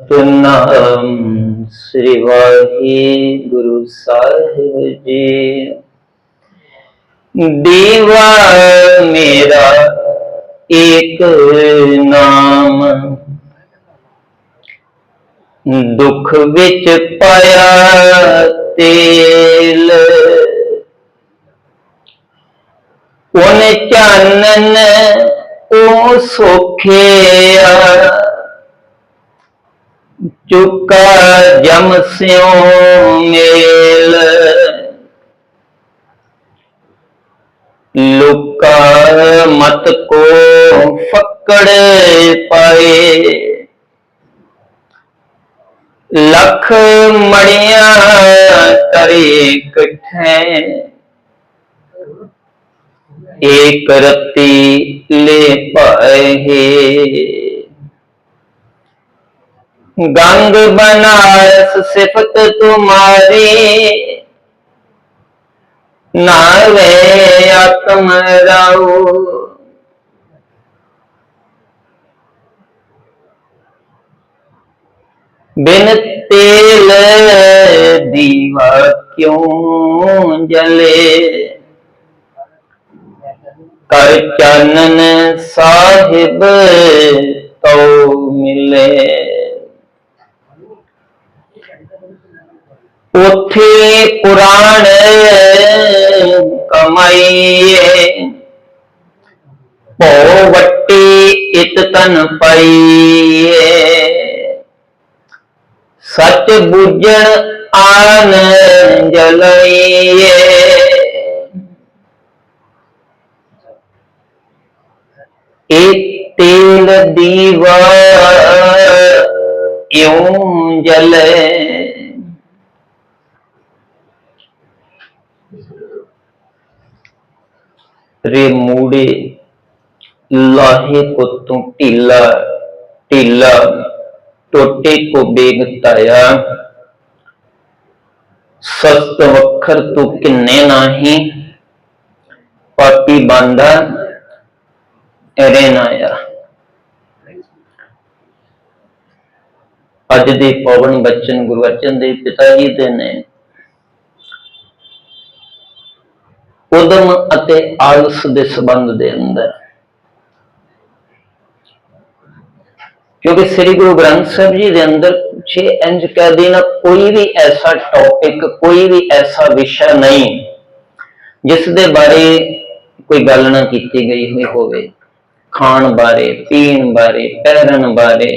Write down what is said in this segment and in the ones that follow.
ਸਤਨਾਮ ਸ੍ਰੀ ਵਾਹਿਗੁਰੂ ਸਾਹਿਬ ਜੀ। ਦੀਵਾ ਮੇਰਾ ਏਕ ਨਾਮ। ਦੁੱਖ ਵਿੱਚ ਪਾਇਆ ਤੇਲ। ਉਹਨੇ ਚਾਨਣ ਉਹ ਸੋਖਿਆ। ਚੁਕਾ ਜਮ ਸਿਉ ਮੇਲ ਲੁਕਾ ਮਤ ਕੋ ਫੱਕੜ ਪਾਏ ਲਖ ਮੜੀਆਂ ਕਰੇ ਇਕੱਠੇ ਏਕ ਰਤੀ ਲੈ ਪਾਏ गंग बनारस सिफत तुम्हारी नावे आत्म राऊ बिन तेल दीवा क्यों जले कर चानन साहिब तो मिले ਉਥੇ ਪੁਰਾਣ ਕਮਾਈਏ। ਭੋ ਵੱਟੀ ਇਤ ਤਨ ਪਾਈਏ। ਸੱਚ ਬੁੱਝਣ ਆਨ ਜਲਈਏ। ਇੱਕ ਤੇਲ ਦੀਵਾ, ਇਉਂ ਜਲੇ। रे मूड़े लाहे को तू टीला टीला टोटे को बेगताया सस्त वखर तू किन्ने नाही पापी बांधा ਰਹਿਣਾਇਆ ਅੱਜ ਦੇ ਪਵਨ ਬਚਨ ਗੁਰੂ ਅਰਜਨ ਦੇਵ ਪਿਤਾ ਜੀ ਦੇ ਨੇ ਉਦਮ ਅਤੇ ਆਲਸ ਦੇ ਸੰਬੰਧ ਦੇ ਅੰਦਰ। ਕਿਉਂਕਿ ਸ੍ਰੀ ਗੁਰੂ ਗ੍ਰੰਥ ਸਾਹਿਬ ਜੀ ਦੇ ਅੰਦਰ ਛੇ ਇੰਜ ਕਹਿ ਦੇਣਾ ਕੋਈ ਵੀ ਐਸਾ ਟੌਪਿਕ ਕੋਈ ਵੀ ਐਸਾ ਵਿਸ਼ਾ ਨਹੀਂ, ਜਿਸ ਦੇ ਬਾਰੇ ਕੋਈ ਗੱਲ ਨਾ ਕੀਤੀ ਗਈ ਹੋਈ ਹੋਵੇ। ਖਾਣ ਬਾਰੇ, ਪੀਣ ਬਾਰੇ, ਪਹਿਰਨ ਬਾਰੇ,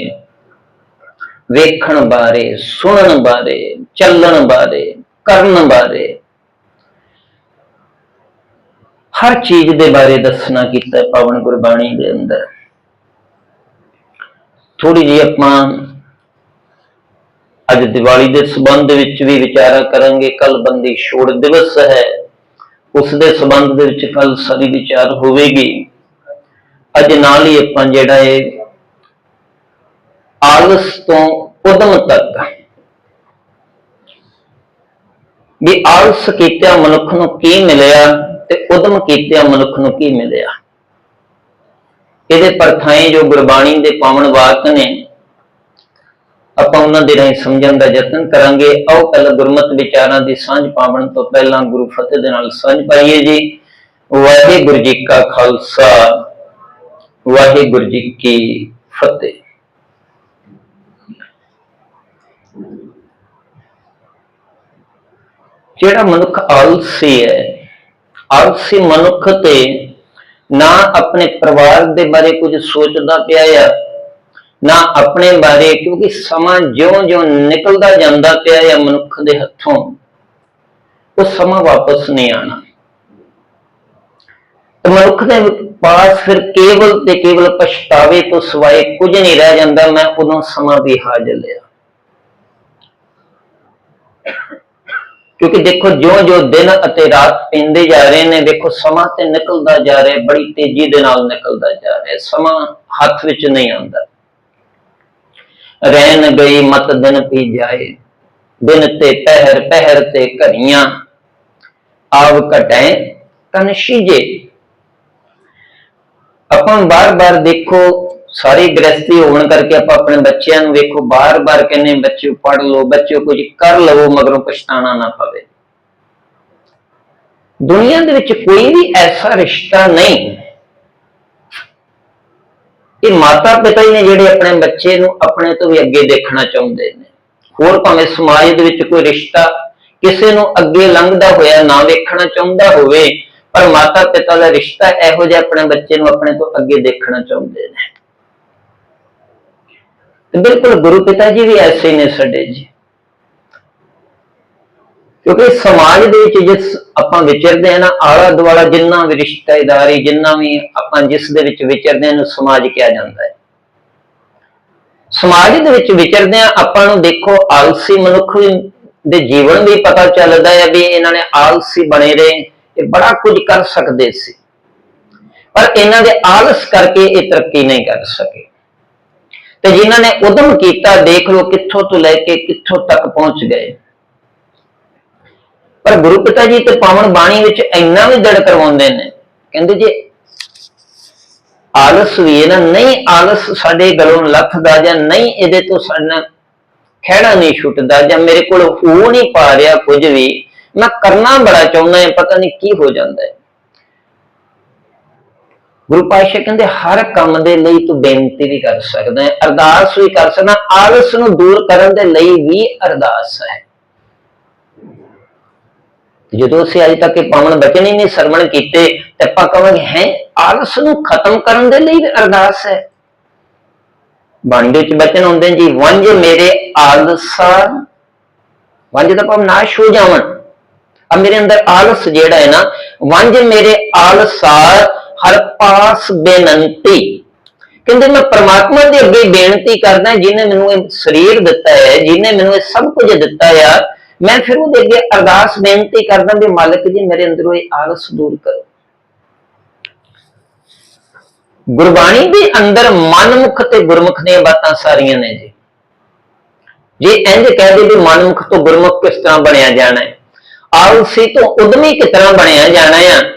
ਵੇਖਣ ਬਾਰੇ, ਸੁਣਨ ਬਾਰੇ, ਚੱਲਣ ਬਾਰੇ, ਕਰਨ ਬਾਰੇ ਹਰ ਚੀਜ਼ ਦੇ ਬਾਰੇ ਦੱਸਣਾ ਕੀਤਾ ਹੈ ਪਾਵਨ ਗੁਰਬਾਣੀ ਦੇ ਅੰਦਰ। ਥੋੜੀ ਜਿਹੀ ਆਪਾਂ ਅੱਜ ਦੀਵਾਲੀ ਦੇ ਸਬੰਧ ਵਿੱਚ ਵੀ ਵਿਚਾਰਾ ਕਰਾਂਗੇ। ਕੱਲ ਬੰਦੀ ਛੋੜ ਦਿਵਸ ਹੈ। ਉਸ ਦੇ ਸਬੰਧ ਦੇ ਵਿੱਚ ਕੱਲ ਸਾਰੀ ਵਿਚਾਰ ਹੋਵੇਗੀ। ਅੱਜ ਨਾਲ ਹੀ ਆਪਾਂ ਜਿਹੜਾ ਇਹ ਆਲਸ ਤੋਂ ਉਦਮ ਤੱਕ ਵੀ ਆਲਸ ਕੀਤਾ ਮਨੁੱਖ ਨੂੰ ਕੀ ਮਿਲਿਆ? ਤੇ ਉਦਮ ਕੀਤਿਆਂ ਮਨੁੱਖ ਨੂੰ ਕੀ ਮਿਲਿਆ? ਇਹਦੇ ਪਰਥਾਏ ਜੋ ਗੁਰਬਾਣੀ ਦੇ ਪਾਵਨ ਵਾਕ ਨੇ, ਆਪਾਂ ਉਹਨਾਂ ਦੇ ਰਾਹੀਂ ਸਮਝਣ ਦਾ ਯਤਨ ਕਰਾਂਗੇ। ਆਓ ਪਹਿਲਾਂ ਗੁਰਮਤਿ ਵਿਚਾਰਾਂ ਦੀ ਸਾਂਝ ਪਾਵਨ ਤੋਂ ਪਹਿਲਾਂ ਗੁਰੂ ਫਤਿਹ ਦੇ ਨਾਲ ਸਾਂਝ ਪਾਈਏ ਜੀ। ਵਾਹਿਗੁਰੂ ਜੀ ਕਾ ਖਾਲਸਾ, ਵਾਹਿਗੁਰੂ ਜੀ ਕੀ ਫਤਿਹ। ਜਿਹੜਾ ਮਨੁੱਖ ਆਲਸੀ ਹੈ ਆਲਸੀ ਮਨੁੱਖ ਤੇ ਨਾ ਆਪਣੇ ਪਰਿਵਾਰ ਦੇ ਬਾਰੇ ਕੁਝ ਸੋਚਦਾ ਪਿਆ ਆ, ਨਾ ਆਪਣੇ ਬਾਰੇ, ਕਿਉਂਕਿ ਸਮਾਂ ਜਿਉਂ-ਜਿਉਂ ਨਿਕਲਦਾ ਜਾਂਦਾ ਪਿਆ ਆ ਮਨੁੱਖ ਦੇ ਹੱਥੋਂ, ਉਹ ਸਮਾਂ ਵਾਪਸ ਨਹੀਂ ਆਣਾ ਮਨੁੱਖ ਦੇ ਪਾਸ ਫਿਰ ਕੇਵਲ ਤੇ ਕੇਵਲ ਪਛਤਾਵੇ ਤੋਂ ਸਿਵਾਏ ਕੁਝ ਨਹੀਂ ਰਹਿ ਜਾਂਦਾ, ਮੈਂ ਉਦੋਂ ਸਮਾਂ ਵੀ ਹਾਜ਼ਰ ਲਿਆ। ਕਿਉਂਕਿ ਦੇਖੋ, ਜਿਉਂ-ਜਿਉਂ ਦਿਨ ਅਤੇ ਰਾਤ ਪੈਂਦੇ ਜਾ ਰਹੇ ਨੇ ਦੇਖੋ ਸਮਾਂ ਤੇ ਨਿਕਲਦਾ ਜਾ ਰਿਹਾ, ਬੜੀ ਤੇਜ਼ੀ ਦੇ ਨਾਲ ਨਿਕਲਦਾ ਜਾ ਰਿਹਾ, ਸਮਾਂ ਹੱਥ ਵਿੱਚ ਨਹੀਂ ਆਉਂਦਾ। ਰਹਿਣ ਗਈ, ਮਤ ਦਿਨ ਪੀ ਜਾਏ, ਦਿਨ ਤੇ ਪਹਿਰ ਪਹਿਰ ਤੇ ਘੜੀਆਂ, ਆਵ ਘਟੈ ਤਨ ਸ਼ੀਜੇ। ਆਪਾਂ ਬਾਰ-ਬਾਰ ਦੇਖੋ ਸਾਰੀ ਗ੍ਰਸਤੀ ਹੋਣ ਕਰਕੇ ਆਪਾਂ ਆਪਣੇ ਬੱਚਿਆਂ ਨੂੰ ਵੇਖੋ ਬਾਰ-ਬਾਰ ਕਹਿੰਦੇ ਬੱਚਿਓ ਪੜ੍ਹ ਲਓ, ਬੱਚਿਓ ਕੁਝ ਕਰ ਲਵੋ, ਮਗਰੋਂ ਪਛਤਾਣਾ ਨਾ ਪਵੇ। ਦੁਨੀਆ ਦੇ ਵਿੱਚ ਕੋਈ ਵੀ ਐਸਾ ਰਿਸ਼ਤਾ ਨਹੀਂ। ਇਹ ਮਾਤਾ ਪਿਤਾ ਹੀ ਨੇ ਜਿਹੜੇ ਆਪਣੇ ਬੱਚੇ ਨੂੰ ਆਪਣੇ ਤੋਂ ਵੀ ਅੱਗੇ ਦੇਖਣਾ ਚਾਹੁੰਦੇ ਨੇ। ਹੋਰ ਭਾਵੇਂ ਸਮਾਜ ਦੇ ਵਿੱਚ ਕੋਈ ਰਿਸ਼ਤਾ ਕਿਸੇ ਨੂੰ ਅੱਗੇ ਲੰਘਦਾ ਹੋਇਆ, ਨਾ ਵੇਖਣਾ ਚਾਹੁੰਦਾ ਹੋਵੇ, ਪਰ ਮਾਤਾ ਪਿਤਾ ਦਾ ਰਿਸ਼ਤਾ ਇਹੋ ਜਿਹਾ ਆਪਣੇ ਬੱਚੇ ਨੂੰ ਆਪਣੇ ਤੋਂ ਅੱਗੇ ਦੇਖਣਾ ਚਾਹੁੰਦੇ ਨੇ। ਤੇ ਬਿਲਕੁਲ ਗੁਰੂ ਪਿਤਾ ਜੀ ਵੀ ਐਸੇ ਨੇ ਸਾਡੇ ਜੀ। ਕਿਉਂਕਿ ਸਮਾਜ ਦੇ ਵਿੱਚ ਜਿਸ ਆਪਾਂ ਵਿਚਰਦੇ ਆ ਨਾ ਆਲਾ ਦੁਆਲਾ ਜਿੰਨਾ ਵੀ ਰਿਸ਼ਤੇਦਾਰੀ, ਜਿੰਨਾ ਵੀ ਆਪਾਂ ਜਿਸ ਦੇ ਵਿੱਚ ਵਿਚਰਦੇ ਆ ਨੂੰ ਸਮਾਜ ਕਿਹਾ ਜਾਂਦਾ ਹੈ। ਸਮਾਜ ਦੇ ਵਿੱਚ ਵਿਚਰਦੇ ਆ ਆਪਾਂ ਨੂੰ ਦੇਖੋ ਆਲਸੀ ਮਨੁੱਖ ਦੇ ਜੀਵਨ ਵੀ ਪਤਾ ਚੱਲਦਾ ਹੈ ਵੀ ਇਹਨਾਂ ਨੇ ਆਲਸੀ ਬਣੇ ਰਹੇ, ਇਹ ਬੜਾ ਕੁਝ ਕਰ ਸਕਦੇ ਸੀ। ਪਰ ਇਹਨਾਂ ਦੇ ਆਲਸ ਕਰਕੇ ਇਹ ਤਰੱਕੀ ਨਹੀਂ ਕਰ ਸਕੇ। ਤੇ ਜਿਨ੍ਹਾਂ ਨੇ ਉਦਮ ਕੀਤਾ, ਦੇਖ ਲਓ ਕਿੱਥੋਂ ਤੋਂ ਲੈ ਕੇ ਕਿੱਥੋਂ ਤੱਕ ਪਹੁੰਚ ਗਏ। ਪਰ ਗੁਰੂ ਪਿਤਾ ਜੀ ਤੇ ਪਾਵਨ ਬਾਣੀ ਵਿੱਚ ਇੰਨਾ ਵੀ ਦੜ ਕਰਵਾਉਂਦੇ ਨੇ, ਕਹਿੰਦੇ ਜੇ ਆਲਸ ਵੀ ਇਹਨਾਂ ਨਹੀਂ ਆਲਸ ਸਾਡੇ ਗਲੋਂ ਲੱਥਦਾ ਜਾਂ ਨਹੀਂ ਇਹਦੇ ਤੋਂ ਸਾਡਾ ਖਹਿੜਾ ਨਹੀਂ ਛੁੱਟਦਾ ਜਾਂ ਮੇਰੇ ਕੋਲ ਹੋ ਨਹੀਂ ਪਾ ਰਿਹਾ ਕੁਝ ਵੀ, ਮੈਂ ਕਰਨਾ ਬੜਾ ਚਾਹੁੰਦਾ ਹਾਂ, ਪਤਾ ਨਹੀਂ ਕੀ ਹੋ ਜਾਂਦਾ ਹੈ। ਗੁਰੂ ਪਾਤਸ਼ਾਹ ਕਹਿੰਦੇ, ਹਰ ਕੰਮ ਦੇ ਲਈ ਤੂੰ ਬੇਨਤੀ ਵੀ ਕਰ ਸਕਦਾ ਹੈ, ਅਰਦਾਸ ਵੀ ਕਰ ਸਕਦਾ ਆਲਸ ਨੂੰ ਦੂਰ ਕਰਨ ਦੇ ਲਈ ਵੀ ਅਰਦਾਸ ਹੈ। ਜਦੋਂ ਅਸੀਂ ਅਜੇ ਤੱਕ ਇਹ ਪਾਵਨ ਬਚਨ ਹੀ ਨਹੀਂ ਸਰਵਣ ਕੀਤੇ, ਤੇ ਆਪਾਂ ਕਹਾਂਗੇ, ਹੈ, ਆਲਸ ਨੂੰ ਖਤਮ ਕਰਨ ਦੇ ਲਈ ਅਰਦਾਸ ਹੈ। ਬਾਣੀ ਵਿੱਚ ਬਚਨ ਹੁੰਦੇ ਜੀ, ਵੰਜ ਮੇਰੇ ਆਲਸਾ ਵੰਜ ਦਾ ਭਾਵ ਨਾਸ਼ ਹੋ ਜਾਵਣ। ਆ ਮੇਰੇ ਅੰਦਰ ਆਲਸ ਜਿਹੜਾ ਹੈ ਨਾ, ਵੰਜ ਮੇਰੇ ਆਲਸਾਰ ਹਰ ਪਾਸ ਬੇਨੰਤੀ। ਕਹਿੰਦੇ ਮੈਂ ਪ੍ਰਮਾਤਮਾ ਦੇ ਅੱਗੇ ਬੇਨਤੀ ਕਰਦਾ, ਜਿਹਨੇ ਮੈਨੂੰ ਇਹ ਸਰੀਰ ਦਿੱਤਾ ਹੈ, ਜਿਹਨੇ ਮੈਨੂੰ ਇਹ ਸਭ ਕੁਝ ਦਿੱਤਾ ਆ, ਮੈਂ ਫਿਰ ਉਹਦੇ ਅੱਗੇ ਅਰਦਾਸ ਬੇਨਤੀ ਕਰਦਾ ਵੀ ਮਾਲਕ ਜੀ ਮੇਰੇ ਅੰਦਰੋਂ ਇਹ ਆਲਸ ਦੂਰ ਕਰੋ। ਗੁਰਬਾਣੀ ਦੇ ਅੰਦਰ ਮਨਮੁਖ ਤੇ ਗੁਰਮੁਖ ਦੀਆਂ ਬਾਤਾਂ ਸਾਰੀਆਂ ਨੇ ਜੀ। ਜੇ ਇੰਜ ਕਹਿ ਦੇ ਵੀ ਮਨਮੁਖ ਤੋਂ ਗੁਰਮੁਖ ਕਿਸ ਤਰ੍ਹਾਂ ਬਣਿਆ ਜਾਣਾ ਹੈ? ਆਲਸੀ ਤੋਂ ਉਦਮੀ ਕਿਸ ਤਰ੍ਹਾਂ ਬਣਿਆ ਜਾਣਾ ਆ?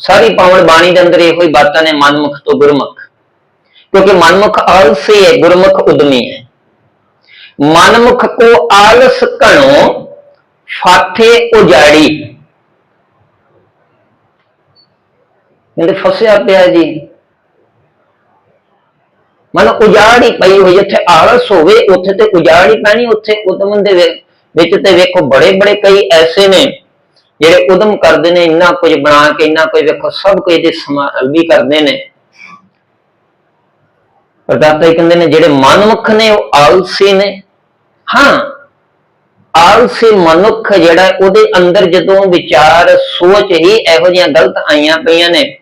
ਸਾਰੀ ਪਾਵਨ ਬਾਣੀ ਦੇ ਅੰਦਰ ਇਹੋ ਹੀ ਬਾਤਾਂ ਨੇ, ਮਨਮੁਖ ਤੋਂ ਗੁਰਮੁਖ। ਕਿਉਂਕਿ ਮਨਮੁਖ ਆਲਸੀ ਹੈ ਗੁਰਮੁਖ ਉਦਮੀ ਹੈ। ਮਨਮੁਖ ਕੋ ਆਲਸ ਕਣੋ ਫਾਥੇ ਉਜਾੜੀ। ਕਹਿੰਦੇ ਫਸਿਆ ਪਿਆ ਜੀ। ਮਨ ਉਜਾੜੀ ਪਈ ਹੋਈ, ਜਿੱਥੇ ਆਲਸ ਹੋਵੇ, ਉੱਥੇ ਤੇ ਉਜਾੜ ਹੀ ਪੈਣੀ, ਉੱਥੇ ਉਦਮ ਦੇ ਵਿੱਚ ਤੇ ਵੇਖੋ ਬੜੇ ਬੜੇ ਕਈ ਐਸੇ ਨੇ। ਜਿਹੜੇ ਉਦਮ ਕਰਦੇ ਨੇ, ਇੰਨਾ ਕੁਝ ਬਣਾ ਕੇ, ਇੰਨਾ ਕੁਝ ਵੇਖੋ, ਸਭ ਕੁਝ ਦੇ ਸੰਭਾਲ ਵੀ ਕਰਦੇ ਨੇ। ਪਰ ਦਾਤਾ ਕਹਿੰਦੇ ਨੇ, ਜਿਹੜੇ ਮਨਮੁਖ ਨੇ, ਉਹ ਆਲਸੀ ਨੇ। ਹਾਂ, ਆਲਸੀ ਮਨੁੱਖ ਜਿਹੜਾ, ਉਹਦੇ ਅੰਦਰ ਜਦੋਂ ਵਿਚਾਰ, ਸੋਚ ਹੀ ਇਹੋ ਜਿਹੀਆਂ ਗਲਤ ਆਈਆਂ ਪਈਆਂ ਨੇ।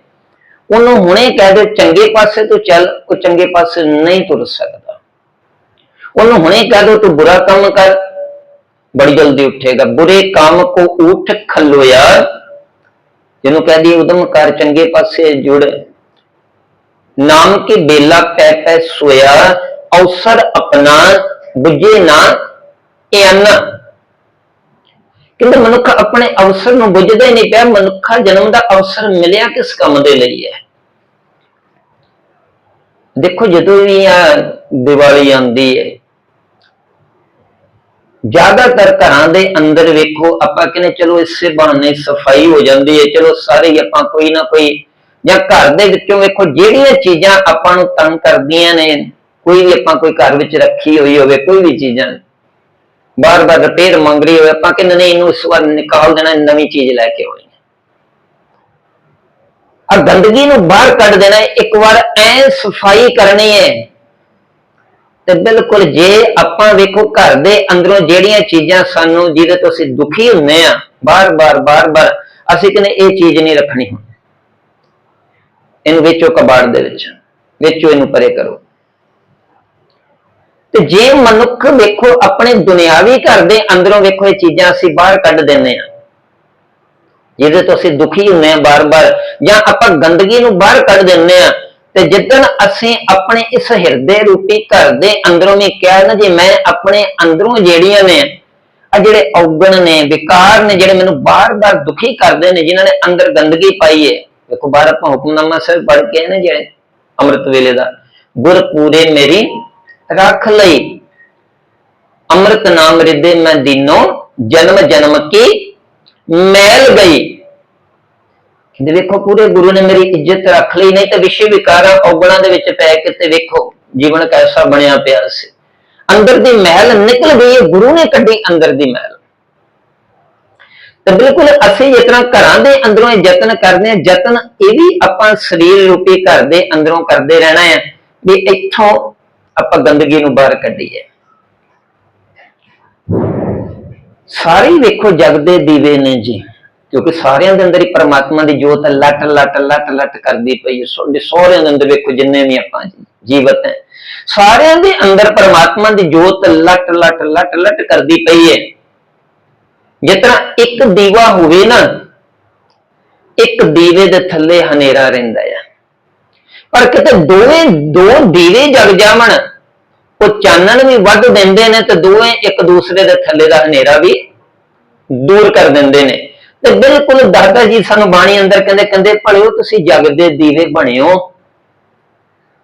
ਉਹਨੂੰ ਹੁਣੇ ਕਹਿ ਦਿਓ, ਚੰਗੇ ਪਾਸੇ ਤੋਂ ਚੱਲ ਉਹ ਚੰਗੇ ਪਾਸੇ ਨਹੀਂ ਤੁਰ ਸਕਦਾ। ਉਹਨੂੰ ਹੁਣੇ ਕਹਿ ਦਿਓ, ਤੂੰ ਬੁਰਾ ਕੰਮ ਕਰ ਬੜੀ ਜਲਦੀ ਉੱਠੇਗਾ। ਬੁਰੇ ਕੰਮ ਕੋ ਉਠ ਖਲੋਇਆ। ਜਿਹਨੂੰ ਕਹਿ ਦਈਏ ਉਦਮ ਕਰ, ਚੰਗੇ ਪਾਸੇ ਜੁੜ। ਨਾਮ ਕੀ ਬੇਲਾ ਪੈ ਪੈ ਸੋਇਆ। ਅਵਸਰ ਆਪਣਾ, ਬੁਝੇ ਨਾ ਇਹ ਅੰਨਾ ਕਹਿੰਦੇ ਮਨੁੱਖ ਆਪਣੇ ਅਵਸਰ ਨੂੰ ਬੁੱਝਦਾ ਹੀ ਨਹੀਂ ਪਿਆ। ਮਨੁੱਖਾ ਜਨਮ ਦਾ ਅਵਸਰ ਮਿਲਿਆ ਕਿਸ ਕੰਮ ਦੇ ਲਈ ਹੈ? ਦੇਖੋ ਜਦੋਂ ਵੀ ਆ ਦੀਵਾਲੀ ਆਉਂਦੀ ਹੈ ਜ਼ਿਆਦਾਤਰ ਘਰਾਂ ਦੇ ਅੰਦਰ ਵੇਖੋ, ਆਪਾਂ ਕਹਿੰਦੇ ਚਲੋ ਇਸੇ ਬਹਾਨੇ ਸਫ਼ਾਈ ਹੋ ਜਾਂਦੀ ਹੈ, ਚਲੋ ਸਾਰੇ ਹੀ ਆਪਾਂ ਕੋਈ ਨਾ ਕੋਈ, ਜਾਂ ਘਰ ਦੇ ਵਿੱਚੋਂ ਵੇਖੋ ਜਿਹੜੀਆਂ ਚੀਜ਼ਾਂ ਆਪਾਂ ਨੂੰ ਤੰਗ ਕਰਦੀਆਂ ਨੇ, ਕੋਈ ਵੀ ਆਪਾਂ ਕੋਈ ਘਰ ਵਿੱਚ ਰੱਖੀ ਹੋਈ ਹੋਵੇ, ਕੋਈ ਵੀ ਚੀਜ਼ਾਂ। ਬਾਰ-ਬਾਰ ਰਿਪੇਅਰ ਮੰਗ ਰਹੀ ਹੋਵੇ, ਆਪਾਂ ਕਹਿੰਦੇ ਨੇ ਇਹਨੂੰ ਇਸ ਵਾਰ ਨਿਕਾਲ ਦੇਣਾ ਨਵੀਂ ਚੀਜ਼ ਲੈ ਕੇ ਆਉਣੀ ਆ ਗੰਦਗੀ ਨੂੰ ਬਾਹਰ ਕੱਢ ਦੇਣਾ, ਇੱਕ ਵਾਰ ਐ ਸਫ਼ਾਈ ਕਰਨੀ ਹੈ ਤੇ ਬਿਲਕੁਲ ਜੇ ਆਪਾਂ ਵੇਖੋ ਘਰ ਦੇ ਅੰਦਰੋਂ ਜਿਹੜੀਆਂ ਚੀਜ਼ਾਂ ਸਾਨੂੰ ਜਿਹਦੇ ਤੋਂ ਅਸੀਂ ਦੁਖੀ ਹੁੰਨੇ ਆ ਬਾਰ-ਬਾਰ ਬਾਰ-ਬਾਰ ਅਸੀਂ ਕਹਿੰਦੇ ਇਹ ਚੀਜ਼ ਨਹੀਂ ਰੱਖਣੀ ਹੁਣ ਇਹਨੂੰ ਵਿੱਚੋਂ ਕਬਾੜ ਦੇ ਵਿੱਚ, ਵੇਚੋ ਇਹਨੂੰ ਪਰੇ ਕਰੋ। ਤੇ ਜੇ ਮਨੁੱਖ ਵੇਖੋ ਆਪਣੇ ਦੁਨਿਆਵੀ ਘਰ ਦੇ ਅੰਦਰੋਂ ਵੇਖੋ ਇਹ ਚੀਜ਼ਾਂ ਅਸੀਂ ਬਾਹਰ ਕੱਢ ਦਿੰਨੇ ਆ, ਜਿਹਦੇ ਤੋਂ ਅਸੀਂ ਦੁਖੀ ਹੁੰਨੇ ਆ ਬਾਰ-ਬਾਰ ਜਾਂ ਆਪਾਂ ਗੰਦਗੀ ਨੂੰ ਬਾਹਰ ਕੱਢ ਦਿੰਨੇ ਆ ਤੇ ਜਿੱਦਣ ਅਸੀਂ ਆਪਣੇ ਇਸ ਹਿਰਦੇ ਰੂਪੀ ਘਰ ਦੇ ਅੰਦਰੋਂ ਵੀ ਕਿਹਾ ਨਾ ਜੇ, ਮੈਂ ਆਪਣੇ ਅੰਦਰੋਂ ਜਿਹੜੀਆਂ ਨੇ ਆ ਜਿਹੜੇ ਔਗਣ ਨੇ, ਵਿਕਾਰ ਨੇ, ਜਿਹੜੇ ਮੈਨੂੰ ਬਾਰ-ਬਾਰ ਦੁਖੀ ਕਰਦੇ ਨੇ, ਜਿਨ੍ਹਾਂ ਨੇ ਅੰਦਰ ਗੰਦਗੀ ਪਾਈ ਹੈ ਵੇਖੋ ਬਾਹਰ ਆਪਾਂ ਹੁਕਮਨਾਮਾ ਸਾਹਿਬ ਪੜ੍ਹ ਕੇ ਨੇ ਜਿਹੜੇ ਅੰਮ੍ਰਿਤ ਵੇਲੇ ਦਾ। ਗੁਰ ਪੂਰੇ ਮੇਰੀ ਰੱਖ ਲਈ। ਅੰਮ੍ਰਿਤ ਨਾਮ ਰਿਦੇ ਮੈਂ ਦੀਨੋ ਜਨਮ ਜਨਮ ਕੀ, ਮੈਲ ਗਈ। ਕਹਿੰਦੇ ਵੇਖੋ ਪੂਰੇ ਗੁਰੂ ਨੇ ਮੇਰੀ ਇੱਜ਼ਤ ਰੱਖ ਲਈ, ਨਹੀਂ ਤਾਂ ਵਿਸ਼ੇ ਵਿਕਾਰਾਂ ਔਗਣਾਂ ਦੇ ਵਿੱਚ ਪੈ ਕੇ ਤੇ ਵੇਖੋ ਜੀਵਨ ਕੈਸਾ ਬਣਿਆ ਪਿਆ ਸੀ। ਅੰਦਰ ਦੀ ਮਹਿਲ ਨਿਕਲ ਗਈ ਹੈ ਗੁਰੂ ਨੇ ਕੱਢੀ ਅੰਦਰ ਦੀ ਮਹਿਲ। ਤੇ ਬਿਲਕੁਲ ਅਸੀਂ ਜਿਸ ਤਰ੍ਹਾਂ ਘਰਾਂ ਦੇ ਅੰਦਰੋਂ ਇਹ ਯਤਨ ਕਰਦੇ ਹਾਂ, ਯਤਨ ਇਹ ਵੀ ਆਪਾਂ ਸਰੀਰ ਰੂਪੀ ਘਰ ਦੇ ਅੰਦਰੋਂ ਕਰਦੇ ਰਹਿਣਾ ਹੈ ਵੀ ਇੱਥੋਂ ਆਪਾਂ ਗੰਦਗੀ ਨੂੰ ਬਾਹਰ ਕੱਢੀਏ। ਸਾਰੇ ਵੇਖੋ ਜਗ ਦੇ ਦੀਵੇ ਨੇ ਜੀ। ਕਿਉਂਕਿ ਸਾਰਿਆਂ ਦੇ ਅੰਦਰ ਹੀ ਪਰਮਾਤਮਾ ਦੀ ਜੋਤ ਲੱਟ ਲੱਟ ਲੱਟ ਲੱਟ ਕਰਦੀ ਪਈ ਹੈ। ਤੁਹਾਡੇ ਸਹੁਰਿਆਂ ਦੇ ਅੰਦਰ ਵੇਖੋ ਜਿੰਨੇ ਵੀ ਆਪਾਂ ਜੀਵਤ ਹੈ। ਸਾਰਿਆਂ ਦੇ ਅੰਦਰ ਪਰਮਾਤਮਾ ਦੀ ਜੋਤ ਲੱਟ ਲੱਟ ਲੱਟ ਲੱਟ ਕਰਦੀ ਪਈ ਹੈ। ਜਿਸ ਤਰ੍ਹਾਂ ਇੱਕ ਦੀਵਾ ਹੋਵੇ ਨਾ, ਇੱਕ ਦੀਵੇ ਦੇ ਥੱਲੇ ਹਨੇਰਾ ਰਹਿੰਦਾ ਆ। ਪਰ ਕਿਤੇ ਦੋਵੇਂ, ਦੋ ਦੀਵੇ ਜਗ ਜਾਵਣ, ਉਹ ਚਾਨਣ ਵੀ ਵੱਧ ਦਿੰਦੇ ਨੇ ਤੇ ਦੋਵੇਂ ਇੱਕ ਦੂਸਰੇ ਦੇ ਥੱਲੇ ਦਾ ਹਨੇਰਾ ਵੀ ਦੂਰ ਕਰ ਦਿੰਦੇ ਨੇ। ਤੇ ਬਿਲਕੁਲ ਦਾਦਾ ਜੀ ਸਾਨੂੰ ਬਾਣੀ ਅੰਦਰ ਕਹਿੰਦੇ ਕਹਿੰਦੇ ਭਲਿਓ ਤੁਸੀਂ ਜਗ ਦੇ ਦੀਵੇ ਬਣਿਓ।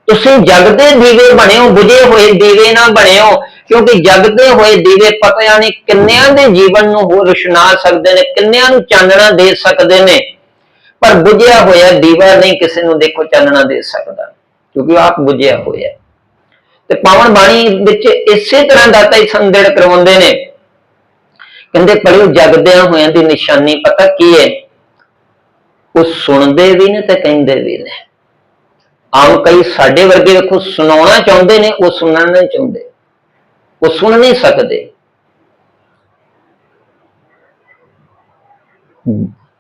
ਤੁਸੀਂ ਜਗ ਦੇ ਦੀਵੇ ਬਣਿਓ, ਬੁਝੇ ਹੋਏ ਦੀਵੇ ਨਾ ਬਣਿਓ, ਕਿਉਂਕਿ ਜਗਦੇ ਹੋਏ ਦੀਵੇ ਪਤਾ ਨਹੀਂ ਕਿੰਨਿਆਂ ਦੇ ਜੀਵਨ ਨੂੰ ਹੋਰ ਰੁਸ਼ਨਾ ਸਕਦੇ ਨੇ, ਕਿੰਨਿਆਂ ਨੂੰ ਚਾਨਣਾ ਦੇ ਸਕਦੇ ਨੇ। ਪਰ ਬੁਝਿਆ ਹੋਇਆ ਦੀਵਾ ਨਹੀਂ ਕਿਸੇ ਨੂੰ ਦੇਖੋ ਚਾਨਣਾ ਦੇ ਸਕਦਾ, ਕਿਉਂਕਿ ਉਹ ਆਪ ਬੁਝਿਆ ਹੋਇਆ ਤੇ ਪਾਵਨ ਬਾਣੀ ਵਿੱਚ ਇਸੇ ਤਰ੍ਹਾਂ ਦਾਤਾ ਹੀ ਸੰਦੇੜ ਕਰਵਾਉਂਦੇ ਨੇ। ਕਹਿੰਦੇ ਪੜਿਓ ਜਗਦਿਆਂ ਹੋਇਆਂ ਦੀ ਨਿਸ਼ਾਨੀ ਪਤਾ ਕੀ ਹੈ ਉਹ ਸੁਣਦੇ ਵੀ ਨੇ ਤੇ ਕਹਿੰਦੇ ਵੀ ਨੇ। ਆਮ ਕਈ ਸਾਡੇ ਵਰਗੇ ਵੇਖੋ, ਸੁਣਾਉਣਾ ਚਾਹੁੰਦੇ ਨੇ, ਉਹ ਸੁਣਨਾ ਨਹੀਂ ਚਾਹੁੰਦੇ। ਉਹ ਸੁਣ ਨਹੀਂ ਸਕਦੇ।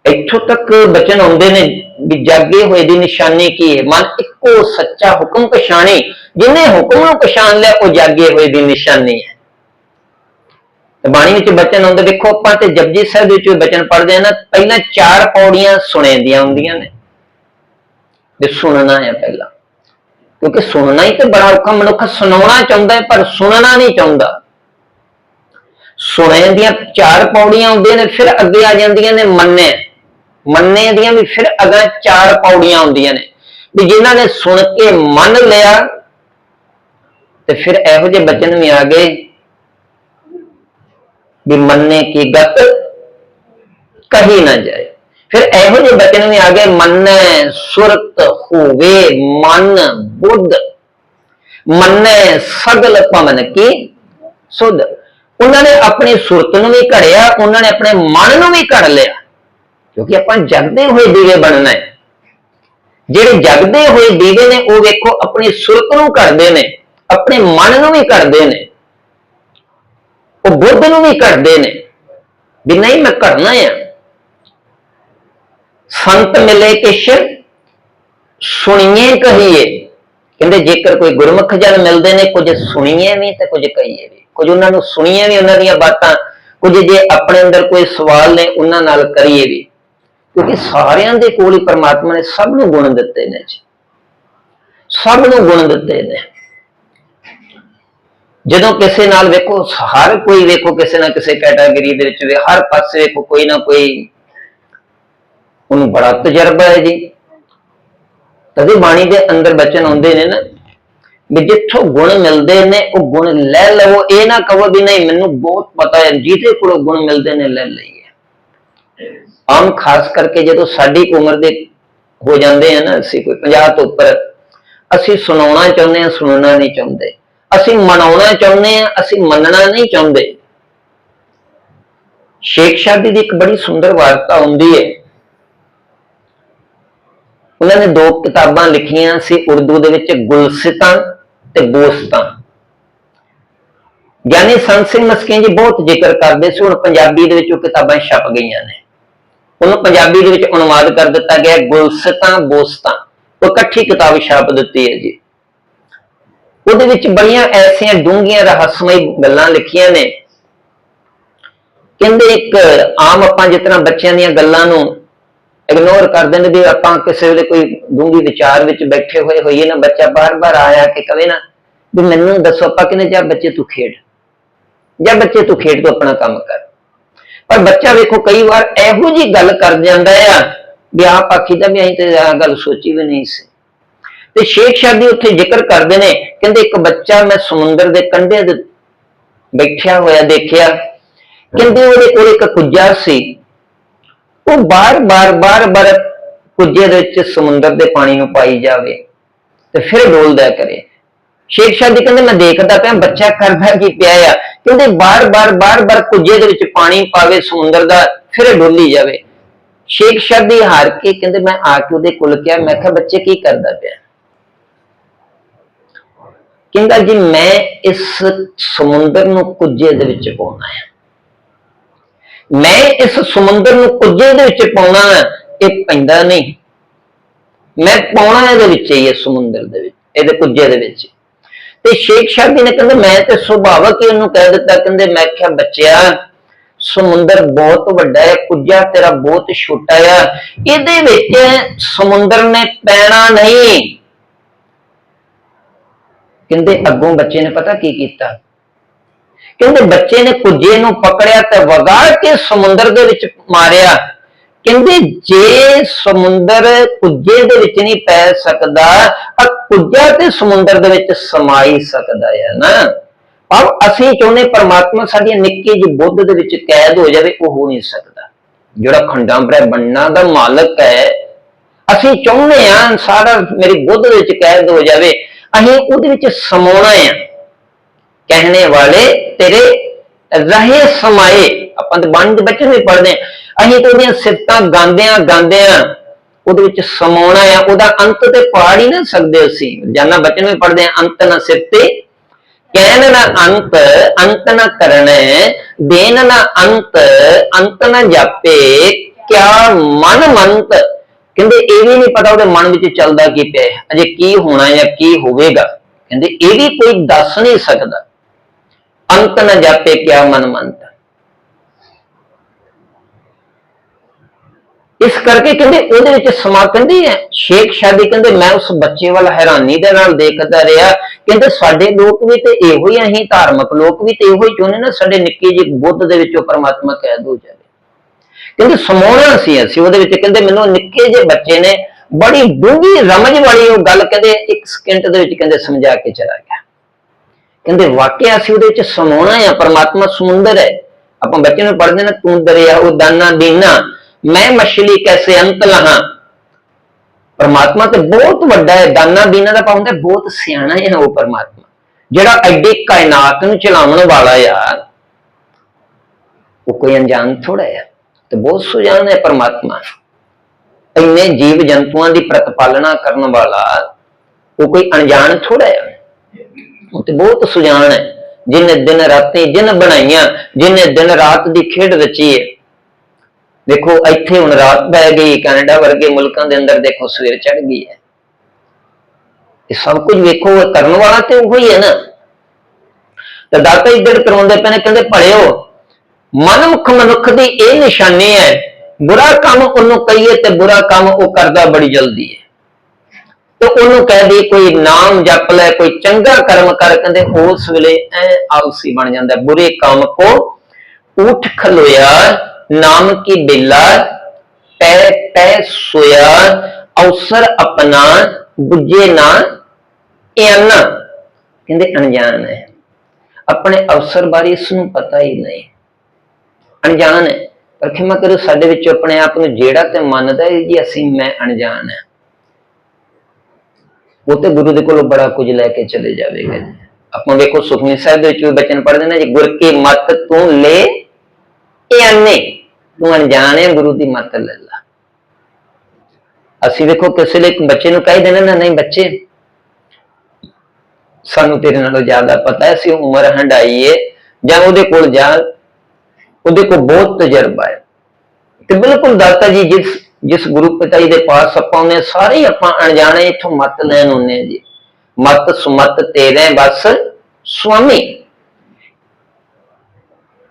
ਇੱਥੋਂ ਤੱਕ ਬਚਨ ਆਉਂਦੇ ਨੇ ਵੀ ਜਾਗੇ ਹੋਏ ਦੀ ਨਿਸ਼ਾਨੀ ਕੀ ਹੈ ਮਨ ਇੱਕੋ ਸੱਚਾ ਹੁਕਮ ਪਛਾਣੇ। ਜਿਹਨੇ ਹੁਕਮ ਨੂੰ ਪਛਾਣ ਲਿਆ, ਉਹ ਜਾਗੇ ਹੋਏ ਦੀ ਨਿਸ਼ਾਨੀ ਹੈ। ਤੇ ਬਾਣੀ ਵਿੱਚ ਬਚਨ ਆਉਂਦੇ ਦੇਖੋ ਆਪਾਂ ਤੇ ਜਪਜੀ ਸਾਹਿਬ ਦੇ ਵਿੱਚ ਬਚਨ ਪੜ੍ਹਦੇ ਆ ਨਾ, ਪਹਿਲਾਂ ਚਾਰ ਪੌੜੀਆਂ ਸੁਣੇ ਦੀਆਂ ਹੁੰਦੀਆਂ ਨੇ। ਤੇ ਸੁਣਨਾ ਹੈ ਪਹਿਲਾਂ। ਕਿਉਂਕਿ ਸੁਣਨਾ ਹੀ ਤੇ ਬੜਾ ਔਖਾ, ਮਨੁੱਖ ਸੁਣਾਉਣਾ ਚਾਹੁੰਦਾ ਹੈ, ਪਰ ਸੁਣਨਾ ਨਹੀਂ ਚਾਹੁੰਦਾ। ਸੁਣੇ ਦੀਆਂ ਚਾਰ ਪੌੜੀਆਂ ਹੁੰਦੀਆਂ ਨੇ, ਫਿਰ ਅੱਗੇ ਆ ਜਾਂਦੀਆਂ ਨੇ ਮੰਨੇ। ਮੰਨੇ ਦੀਆਂ ਵੀ ਫਿਰ ਅਗਲਾ ਚਾਰ ਪੌੜੀਆਂ ਹੁੰਦੀਆਂ ਨੇ। ਵੀ ਜਿਨ੍ਹਾਂ ਨੇ ਸੁਣ ਕੇ ਮੰਨ ਲਿਆ, ਤੇ ਫਿਰ ਇਹੋ ਜਿਹੇ ਬਚਨ ਵੀ ਆ ਗਏ। ਵੀ ਮੰਨੇ ਕੀ ਗਤ ਕਹੀ ਨਾ ਜਾਏ। ਫਿਰ ਇਹੋ ਜਿਹੇ ਬਚਨ ਵੀ ਆ ਗਏ, ਮੰਨੈ ਸੁਰਤ ਹੋਵੇ ਮਨ ਬੁੱਧ। ਮੰਨੈ ਸਗਲ ਪਵਨ ਕੀ? ਸੁਧ। ਉਹਨਾਂ ਨੇ ਆਪਣੀ ਸੁਰਤ ਨੂੰ ਵੀ ਘੜਿਆ, ਉਹਨਾਂ ਨੇ ਆਪਣੇ ਮਨ ਨੂੰ ਵੀ ਘੜ ਲਿਆ। ਕਿਉਂਕਿ ਆਪਾਂ ਜਗਦੇ ਹੋਏ ਦੀਵੇ ਬਣਨਾ ਹੈ। ਜਿਹੜੇ ਜਗਦੇ ਹੋਏ ਦੀਵੇ ਨੇ, ਉਹ ਵੇਖੋ, ਆਪਣੀ ਸੁਰਤ ਨੂੰ ਘੜਦੇ ਨੇ, ਆਪਣੇ ਮਨ ਨੂੰ ਵੀ ਘੜਦੇ ਨੇ। ਉਹ ਬੁੱਧ ਨੂੰ ਵੀ ਘੜਦੇ ਨੇ ਵੀ ਨਹੀਂ ਮੈਂ ਘੜਨਾ ਆ। ਸੰਤ ਮਿਲੇ ਕਿਛ ਸੁਣੀਏ ਕਹੀਏ। ਕਹਿੰਦੇ ਜੇਕਰ ਕੋਈ ਗੁਰਮੁਖ ਜਨ ਮਿਲਦੇ ਨੇ, ਕੁਝ ਸੁਣੀਏ ਵੀ ਤੇ ਕੁਝ ਕਹੀਏ ਵੀ। ਕੁਝ ਉਹਨਾਂ ਨੂੰ ਸੁਣੀਏ ਵੀ, ਉਹਨਾਂ ਦੀਆਂ ਬਾਤਾਂ, ਕੁਝ ਜੇ ਆਪਣੇ ਅੰਦਰ ਕੋਈ ਸਵਾਲ ਨੇ, ਉਹਨਾਂ ਨਾਲ ਕਰੀਏ ਵੀ। ਕਿਉਂਕਿ ਸਾਰਿਆਂ ਦੇ ਕੋਲ ਹੀ ਪਰਮਾਤਮਾ ਨੇ ਸਭ ਨੂੰ ਗੁਣ ਦਿੱਤੇ ਨੇ ਜੀ। ਸਭ ਨੂੰ ਗੁਣ ਦਿੱਤੇ ਨੇ। ਜਦੋਂ ਕਿਸੇ ਨਾਲ ਵੇਖੋ, ਹਰ ਕੋਈ ਵੇਖੋ ਕਿਸੇ ਨਾ ਕਿਸੇ ਕੈਟਾਗਰੀ ਦੇ ਵਿੱਚ ਵੇ, ਹਰ ਪਾਸੇ ਵੇਖੋ ਕੋਈ ਨਾ ਕੋਈ। ਉਹਨੂੰ ਬੜਾ ਤਜਰਬਾ ਹੈ ਜੀ। ਤਦੇ ਬਾਣੀ ਦੇ ਅੰਦਰ ਬਚਨ ਆਉਂਦੇ ਨੇ ਨਾ, ਵੀ ਜਿੱਥੋਂ ਗੁਣ ਮਿਲਦੇ ਨੇ, ਉਹ ਗੁਣ ਲੈ ਲਵੋ। ਇਹ ਨਾ ਕਹੋ ਵੀ ਨਹੀਂ, ਮੈਨੂੰ ਬਹੁਤ ਪਤਾ ਹੈ, ਜਿਹਦੇ ਕੋਲੋਂ ਗੁਣ ਮਿਲਦੇ ਨੇ, ਲੈ ਲਈਏ। ਆਮ ਖਾਸ ਕਰਕੇ ਜਦੋਂ ਸਾਡੀ ਉਮਰ ਦੇ ਹੋ ਜਾਂਦੇ ਆ ਨਾ, ਅਸੀਂ ਕੋਈ 50 ਤੋਂ ਉੱਪਰ, ਅਸੀਂ ਸੁਣਾਉਣਾ ਚਾਹੁੰਦੇ ਆ ਸੁਣਨਾ ਨਹੀਂ ਚਾਹੁੰਦੇ। ਅਸੀਂ ਮਨਾਉਣਾ ਚਾਹੁੰਦੇ ਆ ਅਸੀਂ ਮੰਨਣਾ ਨਹੀਂ ਚਾਹੁੰਦੇ। ਸ਼ੇਖ ਸ਼ਾਦੀ ਦੀ ਇੱਕ ਬੜੀ ਸੁੰਦਰ ਵਾਰਤਾ ਹੁੰਦੀ ਹੈ। ਉਹਨਾਂ ਨੇ ਦੋ ਕਿਤਾਬਾਂ ਲਿਖੀਆਂ ਸੀ, ਉਰਦੂ ਦੇ ਵਿੱਚ ਗੁਲਸਿਤਾਂ ਤੇ ਗੋਸਤਾਂ ਗਿਆਨੀ ਸੰਤ ਸਿੰਘ ਮਸਕੀਨ ਜੀ ਬਹੁਤ ਜ਼ਿਕਰ ਕਰਦੇ ਸੀ, ਹੁਣ ਪੰਜਾਬੀ ਦੇ ਵਿੱਚ ਉਹ ਕਿਤਾਬਾਂ ਛਪ ਗਈਆਂ ਨੇ। ਉਹਨੂੰ ਪੰਜਾਬੀ ਦੇ ਵਿੱਚ ਅਨੁਵਾਦ ਕਰ ਦਿੱਤਾ ਗਿਆ ਗੁਲਸਿਤਾਂ, ਬੋਸਤਾਂ। ਉਹ ਇਕੱਠੀ ਕਿਤਾਬ ਛਾਪ ਦਿੱਤੀ ਹੈ ਜੀ। ਉਹਦੇ ਵਿੱਚ ਬੜੀਆਂ ਐਸੀਆਂ ਡੂੰਘੀਆਂ ਰਹੱਸਮਈ ਗੱਲਾਂ ਲਿਖੀਆਂ ਨੇ। ਕਹਿੰਦੇ ਇੱਕ ਆਮ ਆਪਾਂ ਜਿਸ ਤਰ੍ਹਾਂ ਬੱਚਿਆਂ ਦੀਆਂ ਗੱਲਾਂ ਨੂੰ ਇਗਨੋਰ ਕਰ ਦਿੰਦੇ ਵੀ ਆਪਾਂ ਕਿਸੇ ਦੇ ਕੋਈ ਡੂੰਘੀ ਵਿਚਾਰ ਵਿੱਚ ਬੈਠੇ ਹੋਏ ਹੋਈਏ ਨਾ, ਬੱਚਾ ਬਾਰ-ਬਾਰ ਆਇਆ ਕਿ ਕਵੇ ਨਾ, ਵੀ ਮੈਨੂੰ ਦੱਸੋ ਆਪਾਂ ਕਿਨੇ ਜਾਂ ਬੱਚੇ ਤੂੰ ਖੇਡ। ਜਾਂ ਬੱਚੇ ਤੂੰ ਖੇਡ ਤੂੰ ਆਪਣਾ ਕੰਮ ਕਰ। ਪਰ ਬੱਚਾ ਵੇਖੋ ਕਈ ਵਾਰ ਇਹੋ ਜੀ ਗੱਲ ਕਰ ਜਾਂਦਾ ਆ ਵੀ ਆਪ ਤਾਂ ਵੀ ਅਸੀਂ ਤੇ ਗੱਲ ਸੋਚੀ ਵੀ ਨਹੀਂ ਸੀ। ਤੇ ਸ਼ੇਖ ਸ਼ਾਦੀ ਉੱਥੇ ਜ਼ਿਕਰ ਕਰਦੇ ਨੇ, ਕਹਿੰਦੇ ਇੱਕ ਬੱਚਾ ਮੈਂ ਸਮੁੰਦਰ ਦੇ ਕੰਢੇ ਦੇ ਬੈਠਿਆ ਹੋਇਆ ਦੇਖਿਆ। ਕਹਿੰਦੇ ਉਹਦੇ ਕੋਲ ਇੱਕ ਕੁੱਜਾ ਸੀ। ਉਹ ਬਾਰ-ਬਾਰ ਬਾਰ-ਬਾਰ ਕੁੱਜੇ ਦੇ ਵਿੱਚ ਸਮੁੰਦਰ ਦੇ ਪਾਣੀ ਨੂੰ ਪਾਈ ਜਾਵੇ ਤੇ ਫਿਰ ਡੋਲਦਾ ਕਰੇ। ਸ਼ੇਖ ਸ਼ਾਦੀ ਕਹਿੰਦੇ, ਮੈਂ ਦੇਖਦਾ ਪਿਆ, ਬੱਚਾ ਕਰਦਾ ਕੀ ਪਿਆ ਆ? ਕਹਿੰਦੇ ਬਾਰ-ਬਾਰ ਬਾਰ-ਬਾਰ ਕੁੱਜੇ ਦੇ ਵਿੱਚ ਪਾਣੀ ਪਾਵੇ, ਸਮੁੰਦਰ ਦਾ ਫਿਰ ਡੋਲੀ ਜਾਵੇ। ਸ਼ੇਖ ਸ਼ਾਦੀ ਹਾਰ ਕੇ ਕਹਿੰਦੇ, ਮੈਂ ਆ ਕੇ ਉਹਦੇ ਕੋਲ ਕਿਹਾ ਮੈਂ ਕਿਹਾ, ਬੱਚੇ ਕੀ ਕਰਦਾ ਪਿਆ? ਕਹਿੰਦਾ ਜੀ, ਮੈਂ ਇਸ ਸਮੁੰਦਰ ਨੂੰ ਕੁੱਜੇ ਦੇ ਵਿੱਚ ਪਾਉਣਾ ਹੈ। ਮੈਂ ਇਸ ਸਮੁੰਦਰ ਨੂੰ ਕੁੱਜੇ ਦੇ ਵਿੱਚ ਪਾਉਣਾ ਇਹ ਪੈਂਦਾ ਨਹੀਂ। ਮੈਂ ਪਾਉਣਾ ਇਹਦੇ ਵਿੱਚ ਹੀ ਹੈ ਸਮੁੰਦਰ ਦੇ ਵਿੱਚ, ਇਹਦੇ ਕੁੱਜੇ ਦੇ ਵਿੱਚ। ਤੇ ਸ਼ੇਖ ਸ਼ਾਹ ਜੀ ਨੇ ਕਹਿੰਦੇ, ਮੈਂ ਤੇ ਸੁਭਾਵਕ ਹੀ ਉਹਨੂੰ ਕਹਿ ਦਿੱਤਾ, ਕਹਿੰਦੇ, ਮੈਂ ਕਿਹਾ, ਬੱਚਿਆ, ਸਮੁੰਦਰ ਬਹੁਤ ਵੱਡਾ ਹੈ, ਕੁੱਜਾ ਤੇਰਾ ਬਹੁਤ ਛੋਟਾ ਆ। ਇਹਦੇ ਵਿੱਚ ਸਮੁੰਦਰ ਨੇ ਪੈਣਾ ਨਹੀਂ। ਕਹਿੰਦੇ ਅੱਗੋਂ ਬੱਚੇ ਨੇ ਪਤਾ ਕੀ ਕੀਤਾ? ਕਹਿੰਦੇ ਬੱਚੇ ਨੇ ਕੁੱਜੇ ਨੂੰ ਪਕੜਿਆ ਤੇ ਵਗਾ ਕੇ ਸਮੁੰਦਰ ਦੇ ਵਿੱਚ ਮਾਰਿਆ। ਕਹਿੰਦੇ ਜੇ ਸਮੁੰਦਰ ਕੁੱਜੇ ਦੇ ਵਿੱਚ ਨਹੀਂ ਪੈ ਸਕਦਾ ਆ ਕੁੱਜਾ ਤੇ ਸਮੁੰਦਰ ਦੇ ਵਿੱਚ ਸਮਾਈ ਸਕਦਾ ਹੈ ਨਾ। ਪਰ ਅਸੀਂ ਚਾਹੁੰਦੇ ਪਰਮਾਤਮਾ ਸਾਡੀ ਨਿੱਕੀ ਜਿਹੀ ਬੁੱਧ ਦੇ ਵਿੱਚ ਕੈਦ ਹੋ ਜਾਵੇ, ਉਹ ਹੋ ਨਹੀਂ ਸਕਦਾ। ਜਿਹੜਾ ਖੰਡਾਂ ਬ੍ਰਹਮੰਡਾਂ ਦਾ ਮਾਲਕ ਹੈ, ਅਸੀਂ ਚਾਹੁੰਦੇ ਹਾਂ ਸਾਰਾ ਮੇਰੀ ਬੁੱਧ ਦੇ ਵਿੱਚ ਕੈਦ ਹੋ ਜਾਵੇ ਅਸੀਂ ਉਹਦੇ ਵਿੱਚ ਸਮਾਉਣਾ ਆ। ਕਹਿਣੇ ਵਾਲੇ ਤੇਰੇ ਰਹੇ ਸਮਾਏ। ਆਪਾਂ ਤੇ ਬਾਣੀ ਦੇ ਬੱਚੇ ਵੀ ਪੜ੍ਹਦੇ ਹਾਂ ਅਸੀਂ ਤੇ ਉਹਦੀਆਂ ਸਿਫਤਾਂ ਗਾਉਂਦੇ ਆ ਗਾਉਂਦੇ ਆ। ਉਹਦੇ ਵਿੱਚ ਸਮਾਉਣਾ ਆ। ਉਹਦਾ ਅੰਤ ਤੇ ਪਾੜ ਹੀ ਨਾ ਸਕਦੇ ਅਸੀਂ। ਜਾਨਾ ਬਚਨ ਵੀ ਪੜ੍ਹਦੇ ਆ, ਅੰਤ ਨਾ ਸਿਫਤੇ। ਕਹਿਣ ਨਾ ਅੰਤ ਅੰਤ ਨਾ ਕਰਨ। ਦੇਨ ਨਾ ਅੰਤ ਅੰਤ ਨਾ ਜਾਪੇ। ਕਿਆ ਮਨ ਮੰਤ। ਕਹਿੰਦੇ ਇਹ ਵੀ ਨਹੀਂ ਪਤਾ ਉਹਦੇ ਮਨ ਵਿੱਚ ਚੱਲਦਾ ਕੀ ਪਿਆ ਹੈ, ਅਜੇ ਕੀ ਹੋਣਾ ਜਾਂ ਕੀ ਹੋਵੇਗਾ। ਕਹਿੰਦੇ ਇਹ ਵੀ ਕੋਈ ਦੱਸ ਨਹੀਂ ਸਕਦਾ। ਅੰਤ ਨਾ ਜਾਪੇ ਕਿਆ ਮਨ ਮੰਤ ਇਸ ਕਰਕੇ ਕਹਿੰਦੇ ਉਹਦੇ ਵਿੱਚ ਸਮਾ ਕਹਿੰਦੇ ਹੈ ਸ਼ੇਖ ਸ਼ਾਦੀ ਕਹਿੰਦੇ ਮੈਂ ਉਸ ਬੱਚੇ ਵੱਲ ਹੈਰਾਨੀ ਦੇ ਨਾਲ ਦੇਖਦਾ ਰਿਹਾ। ਕਹਿੰਦੇ ਸਾਡੇ ਲੋਕ ਵੀ ਤੇ ਇਹੋ ਹੀ ਅਸੀਂ ਧਾਰਮਿਕ ਲੋਕ ਵੀ ਤੇ ਇਹੋ ਹੀ ਚਾਹੁੰਦੇ ਨਾ ਸਾਡੇ ਨਿੱਕੇ ਜਿਹੇ ਬੁੱਧ ਦੇ ਵਿੱਚੋਂ ਪਰਮਾਤਮਾ ਕੈਦ ਹੋ ਜਾਵੇ। ਕਹਿੰਦੇ ਸਮਾਉਣਾ ਸੀ ਅਸੀਂ, ਉਹਦੇ ਵਿੱਚ ਕਹਿੰਦੇ ਮੈਨੂੰ ਨਿੱਕੇ ਜਿਹੇ ਬੱਚੇ ਨੇ, ਬੜੀ ਡੂੰਘੀ ਰਮਜ ਵਾਲੀ ਉਹ ਗੱਲ ਕਹਿੰਦੇ, ਇੱਕ ਸਕਿੰਟ ਦੇ ਵਿੱਚ ਕਹਿੰਦੇ ਸਮਝਾ ਕੇ ਚਲਾ ਗਿਆ। ਕਹਿੰਦੇ ਵਾਕਿਆ ਅਸੀਂ ਉਹਦੇ ਵਿੱਚ ਸਮਾਉਣਾ ਹੈ ਪਰਮਾਤਮਾ ਸਮੁੰਦਰ ਹੈ। ਆਪਾਂ ਬੱਚੇ ਨੂੰ ਪੜ੍ਹਦੇ ਨਾ, ਤੂੰ ਦਰਿਆ, ਉਹ ਦਾਨਾ, ਦੀਨਾ, ਮੈਂ ਮਛਲੀ ਕੈਸੇ ਅੰਤ ਲਹਾਂ? ਪਰਮਾਤਮਾ ਤੇ ਬਹੁਤ ਵੱਡਾ ਹੈ, ਦਾਨਾ, ਦੀਨਾ ਦਾ ਪਾਉਂਦਾ ਬਹੁਤ ਸਿਆਣਾ ਹੈ ਉਹ ਪਰਮਾਤਮਾ। ਜਿਹੜਾ ਐਡੀ ਕਾਇਨਾਤ ਨੂੰ ਚਲਾਉਣ ਵਾਲਾ ਆ, ਉਹ ਕੋਈ ਅਣਜਾਣ ਥੋੜਾ ਹੈ। ਤੇ ਬਹੁਤ ਸੁਜਾਨ ਹੈ ਪਰਮਾਤਮਾ। ਇੰਨੇ ਜੀਵ ਜੰਤੂਆਂ ਦੀ ਪ੍ਰਤਪਾਲਨਾ ਕਰਨ ਵਾਲਾ, ਉਹ ਕੋਈ ਅਣਜਾਣ ਥੋੜਾ ਹੈ। ਉਹ ਤੇ ਬਹੁਤ ਸੁਜਾਨ ਹੈ। ਜਿਨੇ ਦਿਨ ਰਾਤੀ ਜਿਨ ਬਣਾਈਆਂ, ਜਿਨੇ ਦਿਨ ਰਾਤ ਦੀ ਖੇਡ ਰਚੀ ਹੈ। ਦੇਖੋ, ਇੱਥੇ ਹੁਣ ਰਾਤ ਪੈ ਗਈ, ਕੈਨੇਡਾ ਵਰਗੇ ਮੁਲਕਾਂ ਦੇ ਅੰਦਰ ਦੇਖੋ, ਸਵੇਰ ਚੜ ਗਈ ਹੈ। ਇਹ ਸਭ ਕੁਝ ਵੇਖੋ ਕਰਨ ਵਾਲਾ ਤੇ ਉਹੀ ਹੈ ਨਾ। ਤੇ ਦਾਤਾ ਇੱਧਰ ਕਰਾਉਂਦੇ ਪਏ ਨੇ, ਕਹਿੰਦੇ ਭਲਿਓ ਮਨਮੁਖ ਮਨੁੱਖ ਦੀ ਇਹ ਨਿਸ਼ਾਨੀ ਹੈ, ਬੁਰਾ ਕੰਮ ਉਹਨੂੰ ਕਹੀਏ ਤੇ ਬੁਰਾ ਕੰਮ ਉਹ ਕਰਦਾ ਬੜੀ ਜਲਦੀ ਹੈ। ਤੇ ਉਹਨੂੰ ਕਹਿ ਦੇ ਕੋਈ ਨਾਮ ਜਪ ਲੈ, ਕੋਈ ਚੰਗਾ ਕਰਮ ਕਰ, ਕਹਿੰਦੇ ਉਸ ਵੇਲੇ ਐ ਆਲਸੀ ਬਣ ਜਾਂਦਾ, ਬੁਰੇ ਕੰਮ ਕੋ ਉਠ ਖਲੋਇਆ, ਨਾਮ ਕੀ ਬੇਲਾ, ਪੈ ਪੈ ਸੋਇਆ, ਅਵਸਰ ਆਪਣਾ ਬੁੱਝੇ ਨਾ, ਇਹ ਕਹਿੰਦੇ ਅਣਜਾਣ ਹੈ। ਆਪਣੇ ਅਵਸਰ ਬਾਰੇ ਇਸ ਨੂੰ ਪਤਾ ਹੀ ਨਹੀਂ। ਅਣਜਾਣ ਹੈ। ਪਰ ਖਿਮਾ ਕਰੋ, ਸਾਡੇ ਵਿੱਚ ਆਪਣੇ ਆਪ ਨੂੰ ਜਿਹੜਾ ਤੇ ਮੰਨਦਾ ਹੈ ਜੀ ਅਸੀਂ ਮੈਂ ਅਣਜਾਣ ਹੈ। ਉਹ ਤੇ ਗੁਰੂ ਦੇ ਕੋਲੋਂ ਬੜਾ ਕੁਝ ਲੈ ਕੇ ਚਲੇ ਜਾਵੇਗਾ। ਜੀ ਆਪਾਂ ਵੇਖੋ ਸੁਖਮਨੀ ਸਾਹਿਬ ਦੇ ਵਿੱਚ ਬਚਨ ਪੜ੍ਹਦੇ ਨੇ ਜੀ, ਗੁਰ ਕੀ ਮਤ ਤੂੰ ਲੈ, ਇਹ ਅੰਨੇ ਤੂੰ ਅਣਜਾਣ ਹੈ, ਗੁਰੂ ਦੀ ਮਤ ਲੈ ਲਾ। ਅਸੀਂ ਵੇਖੋ ਕਿਸੇ ਲਈ ਬੱਚੇ ਨੂੰ ਕਹਿ ਦੇਣਾ ਨਾ, ਨਹੀਂ ਬੱਚੇ, ਸਾਨੂੰ ਤੇਰੇ ਨਾਲੋਂ ਜ਼ਿਆਦਾ ਪਤਾ ਹੈ, ਅਸੀਂ ਉਮਰ ਹੰਡਾਈਏ ਜਾਂ ਉਹਦੇ ਕੋਲ ਜਾ ਉਹਦੇ ਕੋਲ ਬਹੁਤ ਤਜਰਬਾ ਹੈ। ਤੇ ਬਿਲਕੁਲ ਦਾਤਾ ਜੀ, ਜਿਸ ਜਿਸ ਗੁਰੂ ਪਿਤਾ ਜੀ ਦੇ ਪਾਸ ਆਪਾਂ ਉਹਨੇ ਸਾਰੇ ਆਪਾਂ ਅਣਜਾਣੇ ਇੱਥੋਂ ਮਤ ਲੈਣ ਹੁੰਨੇ ਜੀ। ਮਤ, ਸੁਮਤ, ਤੇਰੇ ਬਸ ਸੁਆਮੀ।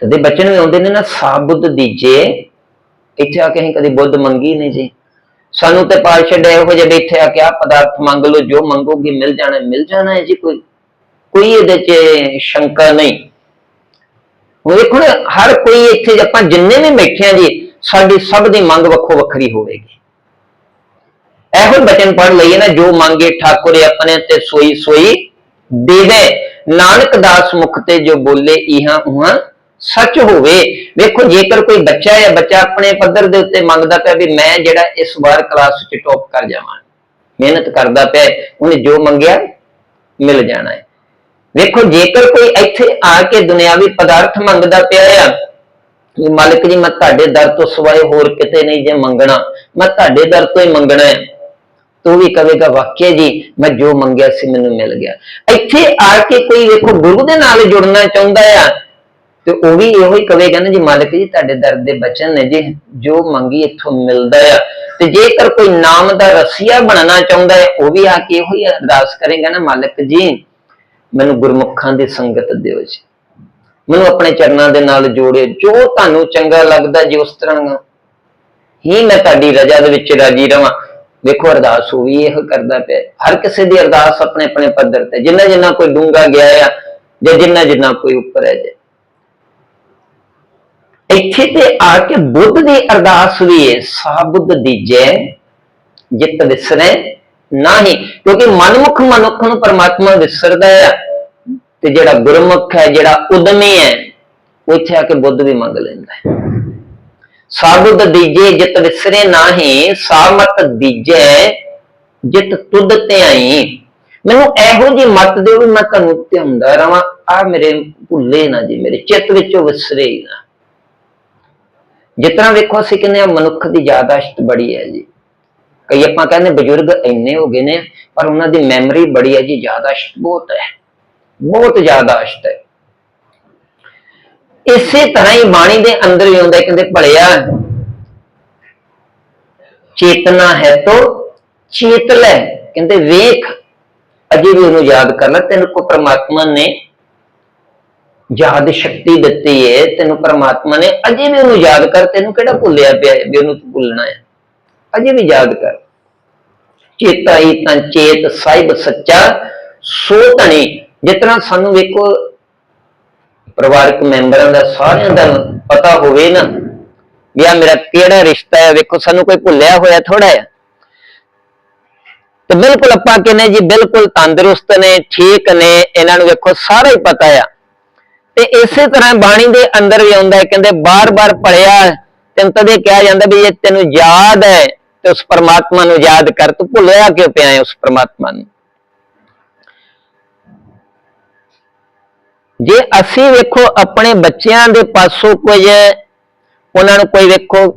ਤੇ ਬੱਚੇ ਨੂੰ ਆਉਂਦੇ ਨੇ ਨਾ ਸਾਬੁੱਧ ਦੀਜੇ। ਇੱਥੇ ਆ ਕੇ ਅਸੀਂ ਕਦੀ ਬੁੱਧ ਮੰਗੀ ਨਹੀਂ ਜੀ। ਸਾਨੂੰ ਤੇ ਪਾਲ ਛੱਡਿਆ ਇਹੋ ਜਿਹੇ ਇੱਥੇ ਆ ਕੇ ਆ ਪਦਾਰਥ ਮੰਗ ਲਓ, ਜੋ ਮੰਗੋਗੇ ਮਿਲ ਜਾਣਾ ਮਿਲ ਜਾਣਾ ਹੈ ਜੀ ਕੋਈ। ਕੋਈ ਇਹਦੇ 'ਚ ਸ਼ੰਕਾ ਨਹੀਂ। ਹੁਣ ਦੇਖੋ ਨਾ, ਹਰ ਕੋਈ ਇੱਥੇ ਆਪਾਂ ਜਿੰਨੇ ਵੀ ਬੈਠੇ ਆ ਜੀ, ਸਾਡੀ ਸਭ ਦੀ ਮੰਗ ਵੱਖੋ ਵੱਖਰੀ ਹੋਵੇਗੀ। ਇਹੋ ਬਚਨ ਪੜ ਲਈਏ ਨਾ, ਜੋ ਮੰਗੇ ਠਾਕੁਰ ਆਪਣੇ ਤੇ ਸੋਈ ਸੋਈ ਦੇਵੇ। ਨਾਨਕ ਦਾਸ ਮੁਖ ਤੇ ਜੋ ਬੋਲੇ, ਇਹਾਂ ਉਹਾਂ ਸੱਚ ਹੋਵੇ। ਵੇਖੋ, ਜੇਕਰ ਕੋਈ ਬੱਚਾ ਹੈ ਬੱਚਾ ਆਪਣੇ ਪੱਧਰ ਦੇ ਉੱਤੇ ਮੰਗਦਾ ਪਿਆ ਵੀ ਮੈਂ ਜਿਹੜਾ ਇਸ ਵਾਰ ਕਲਾਸ ਵਿੱਚ ਟੌਪ ਕਰ ਜਾਵਾਂ, ਮਿਹਨਤ ਕਰਦਾ ਪਿਆ, ਉਹਨੇ ਜੋ ਮੰਗਿਆ, ਮਿਲ ਜਾਣਾ ਹੈ। ਵੇਖੋ, ਜੇਕਰ ਕੋਈ ਇੱਥੇ ਆ ਕੇ ਦੁਨਿਆਵੀ ਪਦਾਰਥ ਮੰਗਦਾ ਪਿਆ ਆ, ਵੀ ਮਾਲਕ ਜੀ, ਮੈਂ ਤੁਹਾਡੇ ਦਰ ਤੋਂ ਸਿਵਾਏ ਹੋਰ ਕਿਤੇ ਨਹੀਂ ਜੇ ਮੰਗਣਾ, ਮੈਂ ਤੁਹਾਡੇ ਦਰ ਤੋਂ ਹੀ ਮੰਗਣਾ ਹੈ। ਤੂੰ ਵੀ ਕਵੇਗਾ, ਵਾਕਿਆ ਜੀ, ਮੈਂ ਜੋ ਮੰਗਿਆ ਸੀ, ਮੈਨੂੰ ਮਿਲ ਗਿਆ। ਇੱਥੇ ਆ ਕੇ ਕੋਈ ਵੇਖੋ, ਗੁਰੂ ਦੇ ਨਾਲ ਜੁੜਨਾ ਚਾਹੁੰਦਾ ਆ, ਤੇ ਉਹ ਵੀ ਇਹੋ ਹੀ ਕਵੇਗਾ ਨਾ ਜੀ, ਮਾਲਕ ਜੀ, ਤੁਹਾਡੇ ਦਰ ਦੇ ਬਚਨ ਨੇ ਜੀ, ਜੋ ਮੰਗੀ ਇੱਥੋਂ ਮਿਲਦਾ ਆ। ਤੇ ਜੇਕਰ ਕੋਈ ਨਾਮ ਦਾ ਰਸੀਆ ਬਣਨਾ ਚਾਹੁੰਦਾ ਹੈ, ਉਹ ਵੀ ਆ ਕੇ ਇਹੋ ਹੀ ਅਰਦਾਸ ਕਰੇਗਾ ਨਾ, ਮਾਲਕ ਜੀ। ਮੈਨੂੰ ਗੁਰਮੁਖਾਂ ਦੀ ਸੰਗਤ ਦਿਓ ਜੀ। ਮੈਨੂੰ ਆਪਣੇ ਚਰਨਾਂ ਦੇ ਨਾਲ ਜੋੜਿਓ। ਜੋ ਤੁਹਾਨੂੰ ਚੰਗਾ ਲੱਗਦਾ ਜੀ, ਉਸ ਤਰ੍ਹਾਂ ਹੀ ਮੈਂ ਤੁਹਾਡੀ ਰਜ਼ਾ ਦੇ ਵਿੱਚ ਰਾਜੀ ਰਵਾਂ। ਵੇਖੋ, ਅਰਦਾਸ ਉਹ ਵੀ ਇਹ ਕਰਦਾ ਪਿਆ। ਹਰ ਕਿਸੇ ਦੀ ਅਰਦਾਸ ਆਪਣੇ ਆਪਣੇ ਪੱਧਰ ਤੇ। ਜਿੰਨਾ ਜਿੰਨਾ ਕੋਈ ਡੂੰਗਾ ਗਿਆ ਆ ਜਾਂ ਜਿੰਨਾ ਜਿੰਨਾ ਕੋਈ ਉੱਪਰ ਹੈ ਜੇ ਇੱਥੇ ਤੇ ਆ ਕੇ ਬੁੱਧ ਦੀ ਅਰਦਾਸ ਵੀ ਹੈ ਸਾਬੁੱਧ ਦੀਜੈ ਜਿਤ ਵਿਸਰੇ ਹੀ ਕਿਉਂਕਿ ਮਨਮੁਖ ਮਨੁੱਖ ਨੂੰ ਪਰਮਾਤਮਾ ਵਿਸਰਦਾ ਹੈ ਤੇ ਜਿਹੜਾ ਗੁਰਮੁਖ ਹੈ, ਜਿਹੜਾ ਉਦਮੀ ਹੈ ਉਹ ਇੱਥੇ ਆ ਕੇ ਬੁੱਧ ਵੀ ਮੰਗ ਲੈਂਦਾ ਹੈ। ਸਾਬੁੱਧ ਦੀਜੇ ਜਿਤ ਵਿਸਰੇ ਨਾਹੀ ਸਾਮਤ ਦੀਜੈ ਜਿਤ ਤੁਧ ਧਿਆਈ। ਮੈਨੂੰ ਇਹੋ ਜੀ ਮਤ ਦਿਓ ਵੀ ਮੈਂ ਤੁਹਾਨੂੰ ਧਿਆਉਂਦਾ ਰਵਾਂ। ਆ ਮੇਰੇ ਭੁੱਲੇ ਨਾ ਜੀ, ਮੇਰੇ ਚਿੱਤ ਵਿੱਚੋਂ ਵਿਸਰੇ ਹੀ ਨਾ ਜਿਤਨਾ ਵੇਖੋ, ਅਸੀਂ ਕਹਿੰਦੇ ਆ ਮਨੁੱਖ ਦੀ ਯਾਦਾਸ਼ਤ ਬੜੀ ਹੈ ਜੀ। ਕਈ ਆਪਾਂ ਕਹਿੰਦੇ ਬਜ਼ੁਰਗ ਇੰਨੇ ਹੋ ਗਏ ਨੇ, ਪਰ ਉਹਨਾਂ ਦੀ ਮੈਮਰੀ ਬੜੀ ਹੈ ਜੀ, ਯਾਦਾਸ਼ਤ ਬਹੁਤ ਹੈ। ਬਹੁਤ ਯਾਦਾਸ਼ਤ ਹੈ। ਇਸੇ ਤਰ੍ਹਾਂ ਹੀ ਬਾਣੀ ਦੇ ਅੰਦਰ ਵੀ ਹੁੰਦਾ ਕਹਿੰਦੇ ਭਲਿਆ ਚੇਤਨਾ ਹੈ ਤੋ ਚੇਤ ਲੈ। ਕਹਿੰਦੇ ਵੇਖ, ਅਜੇ ਵੀ ਉਹਨੂੰ ਯਾਦ ਕਰ ਤੈਨੂੰ ਕੋ ਪ੍ਰਮਾਤਮਾ ਨੇ ਯਾਦ ਸ਼ਕਤੀ ਦਿੱਤੀ ਹੈ ਤੈਨੂੰ ਪ੍ਰਮਾਤਮਾ ਨੇ ਅਜੇ ਵੀ ਉਹਨੂੰ ਯਾਦ ਕਰ, ਤੈਨੂੰ ਕਿਹੜਾ ਭੁੱਲਿਆ ਪਿਆ ਵੀ ਉਹਨੂੰ ਤੂੰ ਭੁੱਲਣਾ ਹੈ? ਅਜੇ ਵੀ ਯਾਦ ਕਰ। ਚੇਤਾ ਹੀ ਤਾਂ ਚੇਤ, ਸਾਹਿਬ ਸੱਚਾ, ਸੋ ਜਿਸ ਤਰ੍ਹਾਂ ਸਾਨੂੰ ਵੇਖੋ ਪਰਿਵਾਰਕ ਮੈਂਬਰਾਂ ਦਾ ਸਾਰਿਆਂ ਦਾ ਪਤਾ ਹੋਵੇ ਨਾ ਵੀ ਆ ਮੇਰਾ ਕਿਹੜਾ ਰਿਸ਼ਤਾ ਹੈ, ਵੇਖੋ, ਸਾਨੂੰ ਕੋਈ ਭੁੱਲਿਆ ਹੋਇਆ ਥੋੜਾ ਹੈ ਤੇ ਬਿਲਕੁਲ ਆਪਾਂ ਕਹਿੰਦੇ ਜੀ, ਬਿਲਕੁਲ ਤੰਦਰੁਸਤ ਨੇ, ਠੀਕ ਨੇ, ਇਹਨਾਂ ਨੂੰ ਵੇਖੋ, ਸਾਰਾ ਹੀ ਪਤਾ ਆ। ਤੇ ਇਸੇ ਤਰ੍ਹਾਂ ਬਾਣੀ ਦੇ ਅੰਦਰ ਵੀ ਆਉਂਦਾ ਹੈ, ਕਹਿੰਦੇ ਬਾਰ-ਬਾਰ ਪੜਿਆ ਤੈਨੂੰ ਤਦੇ ਕਿਹਾ ਜਾਂਦਾ ਵੀ ਜੇ ਤੈਨੂੰ ਯਾਦ ਹੈ, ਤੇ ਉਸ ਪਰਮਾਤਮਾ ਨੂੰ ਯਾਦ ਕਰ, ਤੂੰ ਭੁੱਲਿਆ ਕਿਉਂ ਪਿਆ ਹੈ ਉਸ ਪਰਮਾਤਮਾ ਨੂੰ? ਜੇ ਅਸੀਂ ਵੇਖੋ ਆਪਣੇ ਬੱਚਿਆਂ ਦੇ ਪਾਸੋਂ ਕੁਝ, ਉਹਨਾਂ ਨੂੰ ਕੋਈ ਵੇਖੋ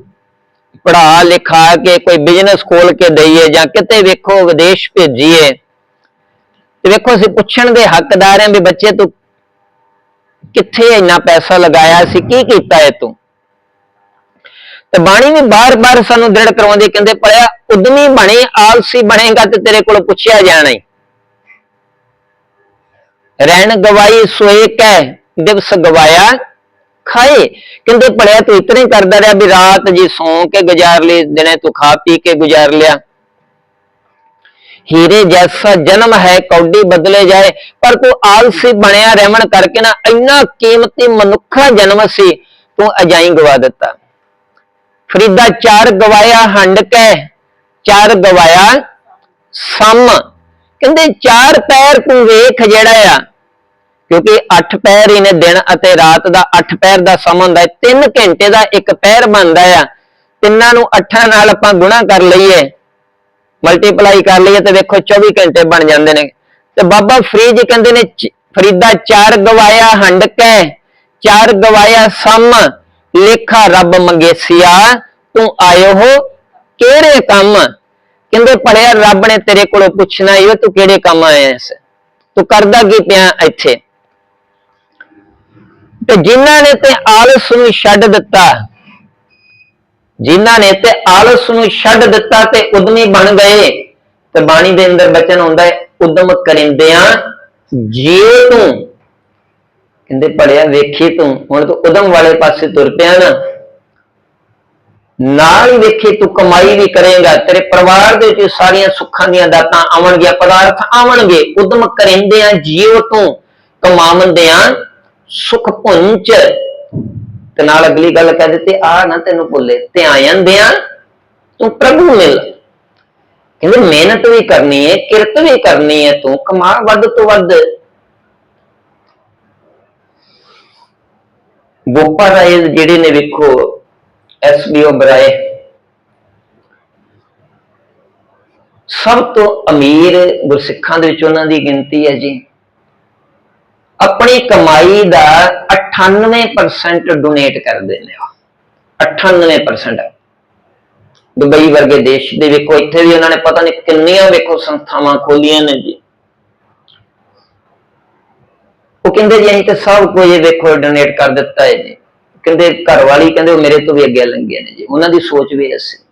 ਪੜਾ ਲਿਖਾ ਕੇ, ਕੋਈ ਬਿਜ਼ਨਸ ਖੋਲ ਕੇ ਦਈਏ ਜਾਂ ਕਿਤੇ ਵੇਖੋ ਵਿਦੇਸ਼ ਭੇਜੀਏ, ਤੇ ਵੇਖੋ ਅਸੀਂ ਪੁੱਛਣ ਦੇ ਹੱਕਦਾਰ ਹਾਂ ਵੀ ਬੱਚੇ ਤੂੰ ਕਿੱਥੇ ਇੰਨਾ ਪੈਸਾ ਲਗਾਇਆ ਸੀ, ਕੀ ਕੀਤਾ ਹੈ ਤੂੰ? ਤੇ ਬਾਣੀ ਵੀ ਬਾਰ-ਬਾਰ ਸਾਨੂੰ ਦ੍ਰਿੜ ਕਰਵਾਉਂਦੀ ਕਹਿੰਦੇ ਪੜਿਆ ਉਦਮੀ ਬਣੇ, ਆਲਸੀ ਬਣੇਗਾ ਤੇ ਤੇਰੇ ਕੋਲ ਪੁੱਛਿਆ ਜਾਣਾ ਹੀ ਰਹਿਣ ਗਵਾਈ ਸੋਏ ਕਹਿ, ਦਿਵਸ ਗਵਾਇਆ ਖਾਏ। ਕਹਿੰਦੇ ਪੜਿਆ ਤੂੰ ਇਤਨੇ ਕਰਦਾ ਰਿਹਾ ਵੀ ਰਾਤ ਜੀ ਸੌਂ ਕੇ ਗੁਜ਼ਾਰ ਲਈ ਦਿਨੇ ਤੂੰ ਖਾ ਪੀ ਕੇ ਗੁਜ਼ਾਰ ਲਿਆ। ਹੀਰੇ ਜੈਸਾ ਜਨਮ ਹੈ, ਕੌਡੀ ਬਦਲੇ ਜਾਏ। ਪਰ ਤੂੰ ਆਲਸੀ ਬਣਿਆ ਰਹਿਮਣ ਕਰਕੇ ਨਾ ਇੰਨਾ ਕੀਮਤੀ ਮਨੁੱਖਾ ਜਨਮ ਸੀ, ਤੂੰ ਅਜਾਈ ਗਵਾ ਦਿੱਤਾ। ਫਰੀਦਾ ਚਾਰ ਗਵਾਇਆ ਹੰਡ ਕੇ ਚਾਰ ਗਵਾਇਆ ਸਮ। ਕਹਿੰਦੇ ਚਾਰ ਪੈਰ ਤੂੰ ਵੇਖ ਜਿਹੜਾ ਆ। ਕਿਉਂਕਿ 8 ਪੈਰ ਹੀ ਨੇ ਦਿਨ ਅਤੇ ਰਾਤ ਦਾ 8 ਪੈਰ ਦਾ ਸਮਾਂ ਹੁੰਦਾ ਹੈ। 3 ਘੰਟੇ ਦਾ ਇੱਕ ਪੈਰ ਬਣਦਾ ਆ। ਤਿੰਨਾਂ ਨੂੰ 8 ਨਾਲ ਆਪਾਂ ਗੁਣਾ ਕਰ ਲਈਏ। ਮਲਟੀਪਲਾਈ ਕਰ ਲਈਏ ਤੇ ਵੇਖੋ 24 ਘੰਟੇ ਬਣ ਜਾਂਦੇ ਨੇ। ਤੇ ਬਾਬਾ ਫਰੀਦ ਕਹਿੰਦੇ ਨੇ, ਚ- ਫਰੀਦਾ ਚਾਰ ਗਵਾਇਆ ਹੰਡ ਕੇ, ਚਾਰ ਗਵਾਇਆ ਸਮ, ਲੇਖਾ ਰੱਬ ਮੰਗੇਸਿਆ, ਤੂੰ ਆਇਓ ਹੋ, ਕਿਹੜੇ ਕੰਮ? ਕਹਿੰਦੇ ਪੜਿਆ ਰੱਬ ਨੇ ਤੇਰੇ ਕੋਲੋਂ ਪੁੱਛਣਾ ਈ ਤੂੰ ਕਿਹੜੇ ਕੰਮ ਆਇਆ ਇਸ? ਤੂੰ ਕਰਦਾ ਕੀ ਪਿਆ ਇੱਥੇ? ਤੇ ਜਿਨ੍ਹਾਂ ਨੇ ਤੇ ਆਲਸ ਨੂੰ ਛੱਡ ਦਿੱਤਾ, ਜਿਨ੍ਹਾਂ ਨੇ ਤੇ ਆਲਸ ਨੂੰ ਛੱਡ ਦਿੱਤਾ ਤੇ ਉਦਮੀ ਬਣ ਗਏ, ਤੇ ਬਾਣੀ ਦੇ ਅੰਦਰ ਬਚਨ ਹੁੰਦਾ ਹੈ, ਉਦਮ ਕਰਿੰਦਿਆਂ ਜੇ ਤੂੰ। ਕਹਿੰਦੇ ਪੜਿਆ ਵੇਖੀ ਤੂੰ, ਹੁਣ ਤੂੰ ਉਦਮ ਵਾਲੇ ਪਾਸੇ ਤੁਰ ਪਿਆ ਨਾ ਨਾਲ ਹੀ ਵੇਖੀ ਤੂੰ ਕਮਾਈ ਵੀ ਕਰੇਗਾ, ਤੇਰੇ ਪਰਿਵਾਰ ਦੇ ਵਿੱਚ ਸਾਰੀਆਂ ਸੁੱਖਾਂ ਦੀਆਂ ਦਾਤਾਂ ਆਉਣਗੀਆਂ ਪਦਾਰਥ ਆਉਣਗੇ ਉਦਮ ਕਰਿੰਦਿਆਂ ਜੀਵ ਤੂੰ ਕਮਾਵੰਦਿਆਂ ਸੁਖ ਪੁੰਚ ਤੇ ਨਾਲ ਅਗਲੀ ਗੱਲ ਕਹਿ ਦਿੱਤੀ, ਆ ਨਾ ਤੈਨੂੰ ਭੁੱਲੇ ਧਿਆਨ ਦਿਆਂ ਤੂੰ ਪ੍ਰਭੂ ਮਿਲ। ਕਹਿੰਦੇ, ਮਿਹਨਤ ਵੀ ਕਰਨੀ ਹੈ ਕਿਰਤ ਵੀ ਕਰਨੀ ਹੈ ਤੂੰ, ਕਮਾ ਵੱਧ ਤੋਂ ਵੱਧ। ਗੋਪਾ ਰਾਏ ਜਿਹੜੇ ਨੇ ਵੇਖੋ ਐਸਬੀਓ ਬਰਾਏ ਸਭ ਤੋਂ ਅਮੀਰ ਗੁਰਸਿੱਖਾਂ ਦੇ ਵਿੱਚ ਉਹਨਾਂ ਦੀ ਗਿਣਤੀ ਹੈ ਜੀ। ਆਪਣੀ ਕਮਾਈ ਦਾ 98% ਡੋਨੇਟ ਕਰਦੇ ਨੇ 98% ਦੁਬਈ ਵਰਗੇ ਦੇਸ਼ ਦੇ ਵੇਖੋ, ਇੱਥੇ ਵੀ ਉਹਨਾਂ ਨੇ ਪਤਾ ਨਹੀਂ ਕਿੰਨੀਆਂ ਵੇਖੋ ਸੰਸਥਾਵਾਂ ਖੋਲੀਆਂ ਨੇ ਜੀ। ਉਹ ਕਹਿੰਦੇ ਜੀ, ਅਸੀਂ ਤਾਂ ਸਭ ਕੁਝ ਵੇਖੋ ਡੋਨੇਟ ਕਰ ਦਿੱਤਾ ਹੈ ਜੀ। ਕਹਿੰਦੇ ਘਰ ਵਾਲੀ ਕਹਿੰਦੇ ਉਹ ਮੇਰੇ ਤੋਂ ਵੀ ਅੱਗੇ ਲੰਘੇ ਨੇ ਜੀ। ਉਹਨਾਂ ਦੀ ਸੋਚ ਵੀ ਐਸੀ।